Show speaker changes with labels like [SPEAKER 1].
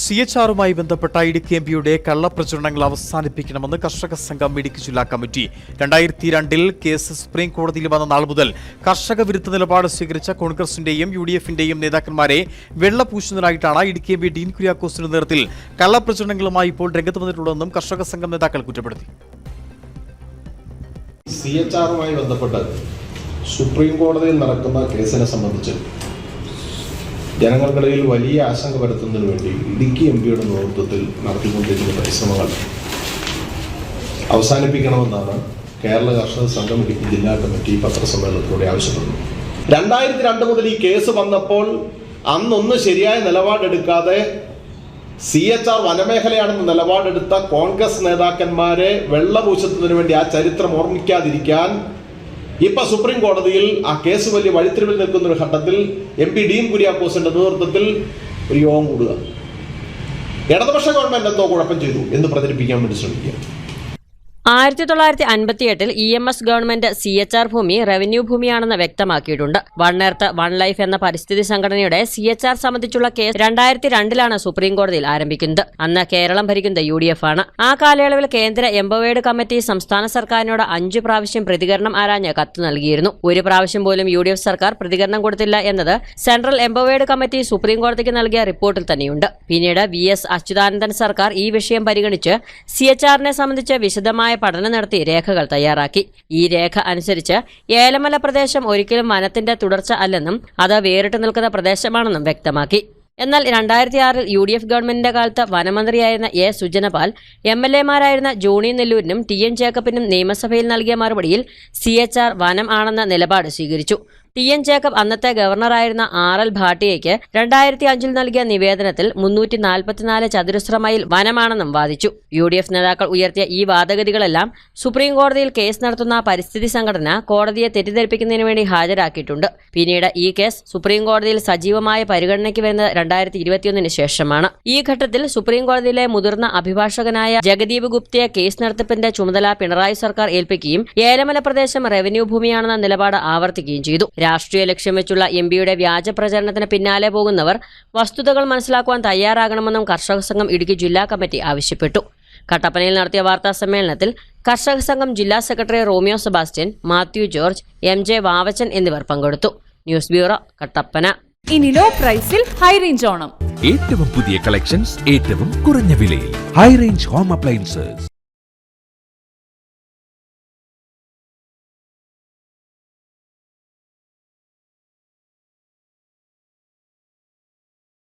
[SPEAKER 1] C H ആറുമായി ബന്ധപ്പെട്ട Idukki M പിയുടെ കള്ളപ്രചരണങ്ങൾ അവസാനിപ്പിക്കണമെന്ന് കർഷക സംഘം ഇടുക്കി ജില്ലാ കമ്മിറ്റി. രണ്ടായിരത്തി രണ്ടിൽ കേസ് സുപ്രീം കോടതിയിൽ വന്ന നാൾ മുതൽ കർഷക വിരുദ്ധ നിലപാട് സ്വീകരിച്ച കോൺഗ്രസിന്റെയും യു ഡി എഫിന്റെയും നേതാക്കന്മാരെ വെള്ളപൂശുന്നതിനായിട്ടാണ് ഇടുക്കി എം പി ഡീൻ കുര്യാക്കോസിന്റെ നേതൃത്വത്തിൽ കള്ളപ്രചരണങ്ങളുമായി ഇപ്പോൾ രംഗത്ത് വന്നിട്ടുള്ളതെന്നും കർഷക സംഘം നേതാക്കൾ കുറ്റപ്പെടുത്തി.
[SPEAKER 2] സി എച്ച് ആറുമായി ബന്ധപ്പെട്ട് സുപ്രീം കോടതിയിൽ നടക്കുന്ന കേസിനെ സംബന്ധിച്ച് ജനങ്ങൾക്കിടയിൽ വലിയ ആശങ്ക പരത്തുന്നതിന് വേണ്ടി ഇടുക്കി എം പിയുടെ നേതൃത്വത്തിൽ നടത്തിക്കൊണ്ടിരിക്കുന്ന പരിശ്രമങ്ങൾ അവസാനിപ്പിക്കണമെന്നാണ് കേരള കർഷക സംഘം ഇടുക്കി ജില്ലാ കമ്മിറ്റി പത്രസമ്മേളനത്തിലൂടെ ആവശ്യപ്പെടുന്നത്. രണ്ടായിരത്തി രണ്ട് മുതൽ ഈ കേസ് വന്നപ്പോൾ അന്നൊന്ന് ശരിയായ നിലപാടെടുക്കാതെ സി എച്ച് ആർ വനമേഖലയാണെന്ന് നിലപാടെടുത്ത കോൺഗ്രസ് നേതാക്കന്മാരെ വെള്ളപൂശത്തുന്നതിന് വേണ്ടി ആ ചരിത്രം ഓർമ്മിക്കാതിരിക്കാൻ ഇപ്പൊ സുപ്രീം കോടതിയിൽ ആ കേസ് വലിയ വഴിത്തിരിവിൽ നിൽക്കുന്ന ഒരു ഘട്ടത്തിൽ എം പി ഡീൻ കുര്യാക്കോസിന്റെ നേതൃത്വത്തിൽ ഒരു യോഗം കൂടുക. ഇടതുപക്ഷ ഗവൺമെന്റ് എന്തോ കുഴപ്പം ചെയ്തു എന്ന് പ്രചരിപ്പിക്കാൻ വേണ്ടി ശ്രമിക്കുക.
[SPEAKER 3] ആയിരത്തി തൊള്ളായിരത്തി അൻപത്തിയെട്ടിൽ E M S government C H R ഭൂമി റവന്യൂ ഭൂമിയാണെന്ന് വ്യക്തമാക്കിയിട്ടുണ്ട്. വൺ എർത്ത് വൺ ലൈഫ് എന്ന പരിസ്ഥിതി സംഘടനയുടെ സി എച്ച് ആർ സംബന്ധിച്ചുള്ള കേസ് രണ്ടായിരത്തി രണ്ടിലാണ് സുപ്രീം കോടതിയിൽ ആരംഭിക്കുന്നത്. അന്ന് കേരളം ഭരിക്കുന്നത് യു ഡി എഫ് ആണ് ആ കാലയളവിൽ കേന്ദ്ര എംപവേർഡ് കമ്മിറ്റി സംസ്ഥാന സർക്കാരിനോട് അഞ്ചു പ്രാവശ്യം പ്രതികരണം ആരാഞ്ഞ് കത്ത് നൽകിയിരുന്നു. ഒരു പ്രാവശ്യം പോലും യു ഡി എഫ് സർക്കാർ പ്രതികരണം കൊടുത്തില്ല എന്നത് സെൻട്രൽ എംപവേർഡ് കമ്മിറ്റി സുപ്രീം കോടതിക്ക് നൽകിയ റിപ്പോർട്ടിൽ തന്നെയുണ്ട്. പിന്നീട് വി എസ് അച്യുതാനന്ദൻ സർക്കാർ ഈ വിഷയം പരിഗണിച്ച് സി എച്ച് ആറിനെ സംബന്ധിച്ച് വിശദമായ പഠനം നടത്തി രേഖകൾ തയ്യാറാക്കി. ഈ രേഖ അനുസരിച്ച് ഏലമല പ്രദേശം ഒരിക്കലും വനത്തിന്റെ തുടർച്ച അല്ലെന്നും അത് വേറിട്ട് നിൽക്കുന്ന പ്രദേശമാണെന്നും വ്യക്തമാക്കി. എന്നാൽ രണ്ടായിരത്തി ആറിൽ യു ഡി എഫ് ഗവൺമെന്റിന്റെ കാലത്ത് വനമന്ത്രിയായിരുന്ന എ സുജനപാൽ എം എൽ എമാരായിരുന്ന ജോണി നെല്ലൂരിനും ടി എൻ ജേക്കബിനും നിയമസഭയിൽ നൽകിയ മറുപടിയിൽ സി എച്ച് ആർ വനം ആണെന്ന നിലപാട് സ്വീകരിച്ചു. ടി എൻ ജേക്കബ് അന്നത്തെ ഗവർണറായിരുന്ന ആർ എൽ ഭാട്ടിയയ്ക്ക് രണ്ടായിരത്തി അഞ്ചിൽ നൽകിയ നിവേദനത്തിൽ മുന്നൂറ്റി നാൽപ്പത്തിനാല് ചതുരശ്ര മൈൽ വനമാണെന്നും വാദിച്ചു. യു ഡി എഫ് നേതാക്കൾ ഉയർത്തിയ ഈ വാദഗതികളെല്ലാം സുപ്രീം കോടതിയിൽ കേസ് നടത്തുന്ന പരിസ്ഥിതി സംഘടന കോടതിയെ തെറ്റിദ്ധരിപ്പിക്കുന്നതിന് വേണ്ടി ഹാജരാക്കിയിട്ടുണ്ട്. പിന്നീട് ഈ കേസ് സുപ്രീം കോടതിയിൽ സജീവമായ പരിഗണനയ്ക്ക് വരുന്നത് രണ്ടായിരത്തി ഇരുപത്തിയൊന്നിന് ശേഷമാണ്. ഈ ഘട്ടത്തിൽ സുപ്രീം കോടതിയിലെ മുതിർന്ന അഭിഭാഷകനായ ജഗദീപ് ഗുപ്തയെ കേസ് നടത്തിപ്പിന്റെ ചുമതല പിണറായി സർക്കാർ ഏൽപ്പിക്കുകയും ഏലമല പ്രദേശം റവന്യൂ ഭൂമിയാണെന്ന നിലപാട് ആവർത്തിക്കുകയും ചെയ്തു. രാഷ്ട്രീയ ലക്ഷ്യം വെച്ചുള്ള എം പിയുടെ വ്യാജ പ്രചരണത്തിന് പിന്നാലെ പോകുന്നവർ വസ്തുതകൾ മനസ്സിലാക്കുവാൻ തയ്യാറാകണമെന്നും കർഷക സംഘം ഇടുക്കി ജില്ലാ കമ്മിറ്റി ആവശ്യപ്പെട്ടു. കട്ടപ്പനയിൽ നടത്തിയ വാർത്താ സമ്മേളനത്തിൽ കർഷക സംഘം ജില്ലാ secretary Romeo Sebastian Mathew George M J Vavachan എന്നിവർ പങ്കെടുത്തു. News bureau Kattappana.
[SPEAKER 4] ഇനി ലോ പ്രൈസിൽ ഹൈ റേഞ്ച് ഓണം.
[SPEAKER 5] ഏറ്റവും പുതിയ കളക്ഷൻസ് ഏറ്റവും കുറഞ്ഞ വിലയിൽ. High range home appliances